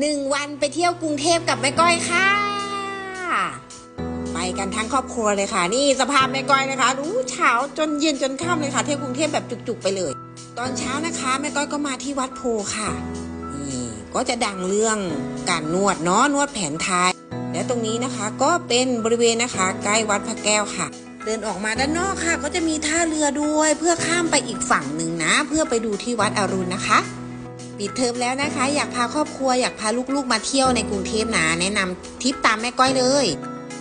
หนึ่งวันไปเที่ยวกรุงเทพกับแม่ก้อยค่ะ ไปกันทั้งครอบครัวเลยค่ะ นี่สภาพแม่ก้อยนะคะรู้เช้าจนเย็นจนค่ำเลยค่ะ เที่ยวกรุงเทพแบบจุกๆไปเลย ตอนเช้านะคะแม่ก้อยก็มาที่วัดโพค่ะนี่ก็จะดังเรื่องการนวดเนาะนวดแผนไทยและตรงนี้นะคะก็เป็นบริเวณนะคะ ใกล้วัดพระแก้วค่ะ เดินออกมาด้านนอกค่ะ ก็จะมีท่าเรือด้วย เพื่อข้ามไปอีกฝั่งหนึ่งนะ เพื่อไปดูที่วัดอรุณนะคะ ปิดเทอมแล้วนะคะ อยากพาครอบครัวอยากพาลูกๆมาเที่ยวในกรุงเทพนะแนะนำทริปตามแม่ก้อยเลย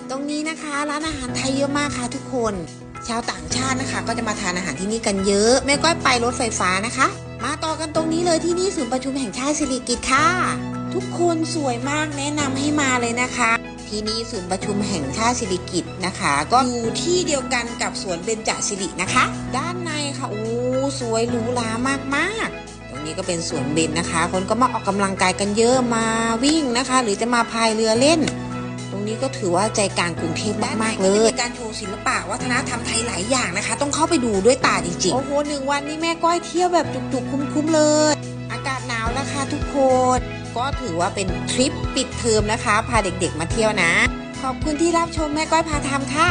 ตรงนี้นะคะร้านอาหารไทยเยอะมากค่ะทุกคน ชาวต่างชาตินะคะ ก็จะมาทานอาหารที่นี่กันเยอะแม่ก้อยไปรถไฟฟ้านะคะ มาต่อกันตรงนี้เลยที่นี่ศูนย์ประชุมแห่งชาติสิริกิติ์ค่ะ ทุกคนสวยมากแนะนำให้มาเลยนะคะที่นี่ศูนย์ประชุมแห่งชาติสิริกิติ์นะคะ ก็อยู่ที่เดียวกันกับสวนเบญจสิรินะคะ ด้านในค่ะโอ้สวยหรูหรามากๆ นี้ก็เป็นสวนเบญนะคะ คนก็มาออกกำลังกายกันเยอะมาวิ่งนะคะ หรือจะมาพายเรือเล่น ตรงนี้ก็ถือว่าใจกลางกรุงเทพมากๆเลยมีการโชว์ศิลปะวัฒนธรรมไทยหลายอย่างนะคะ ต้องเข้าไปดูด้วยตาจริงๆ โอ้โหหนึ่งวันนี้แม่ก้อยเที่ยวแบบจุกๆคุ้มๆเลย อากาศหนาวแล้วค่ะทุกคนก็ถือว่าเป็นทริปปิดเทอมนะคะ พาเด็กๆมาเที่ยวนะ ขอบคุณที่รับชมแม่ก้อยพาทำค่ะ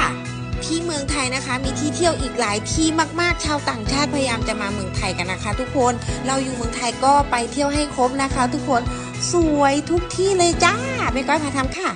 ที่เมืองไทยนะคะ มีที่เที่ยวอีกหลายที่มากๆ ชาวต่างชาติพยายามจะมาเมืองไทยกันนะคะ ทุกคน เราอยู่เมืองไทยก็ไปเที่ยวให้ครบนะคะ ทุกคน สวยทุกที่เลยจ้าไม่ก้อยพาทำค่ะ